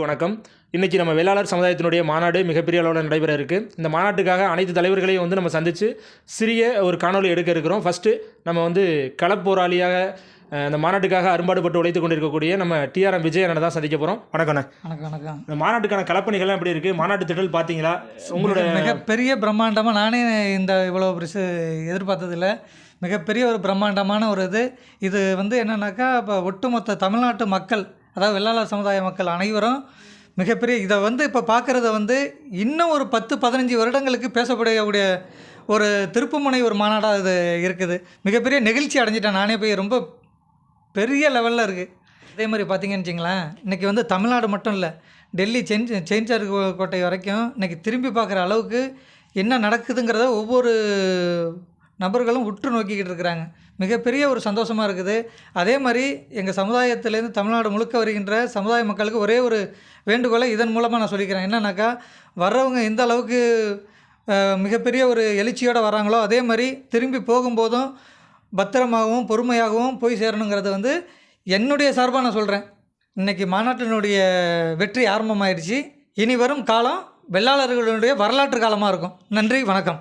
நேயர்களுக்கு வணக்கம். இன்றைக்கி நம்ம வேளாளர் சமுதாயத்தினுடைய மாநாடு மிகப்பெரிய அளவில் நடைபெற இருக்குது இந்த மாநாட்டுக்காக அனைத்து தலைவர்களையும் வந்து நம்ம சந்தித்து சிறிய ஒரு காணொளி எடுக்க இருக்கிறோம். ஃபஸ்ட்டு நம்ம வந்து களப்போராளியாக இந்த மாநாட்டுக்காக அரும்பாடுபட்டு உழைத்து கொண்டிருக்கக்கூடிய நம்ம டிஆர்எம் விஜயனை தான் சந்திக்க போகிறோம் வணக்கண்ணே வணக்கம் வணக்கம். இந்த மாநாட்டுக்கான களப்பணிகள்லாம் எப்படி இருக்குது மாநாட்டு திடல் பார்த்தீங்களா உங்களோட மிகப்பெரிய பிரம்மாண்டமாக நானே இந்த இவ்வளோ பெருசு எதிர்பார்த்ததில்ல. மிகப்பெரிய ஒரு பிரம்மாண்டமான ஒரு இது. இது வந்து என்னன்னாக்கா இப்போ ஒட்டுமொத்த தமிழ்நாட்டு மக்கள் அதாவது வெள்ளாளர் சமுதாய மக்கள் அனைவரும் மிகப்பெரிய இதை வந்து இப்போ பார்க்குறத வந்து இன்னும் ஒரு பத்து பதினஞ்சு வருடங்களுக்கு பேசப்படக்கூடிய ஒரு திருப்புமுனை ஒரு மாநாடாக இது இருக்குது. மிகப்பெரிய நெகிழ்ச்சி அடைஞ்சிட்டேன் நானே போய். ரொம்ப பெரிய லெவலில் இருக்குது அதே மாதிரி பார்த்தீங்கன்னு வச்சிங்களேன் இன்றைக்கி வந்து தமிழ்நாடு மட்டும் இல்லை டெல்லி செஞ்ச் செஞ்சார் கோட்டை வரைக்கும் இன்றைக்கி திரும்பி பார்க்குற அளவுக்கு என்ன நடக்குதுங்கிறத ஒவ்வொரு நபர்களும் உற்று நோக்கிக்கிட்டு இருக்கிறாங்க. மிகப்பெரிய ஒரு சந்தோஷமாக இருக்குது. அதே மாதிரி எங்கள் சமுதாயத்திலேருந்து தமிழ்நாடு முழுக்க வருகின்ற சமுதாய மக்களுக்கு ஒரே ஒரு வேண்டுகோளை இதன் மூலமாக நான் சொல்லிக்கிறேன். என்னன்னாக்கா வர்றவங்க எந்த அளவுக்கு மிகப்பெரிய ஒரு எழுச்சியோடு வராங்களோ அதே மாதிரி திரும்பி போகும்போதும் பத்திரமாகவும் பொறுமையாகவும் போய் சேரணுங்கிறது வந்து என்னுடைய சார்பாக நான் சொல்கிறேன் இன்றைக்கி மாநாட்டினுடைய வெற்றி ஆரம்பமாயிடுச்சு. இனி வரும் காலம் வெள்ளாளர்களுடைய வரலாற்று காலமாக இருக்கும். நன்றி வணக்கம்.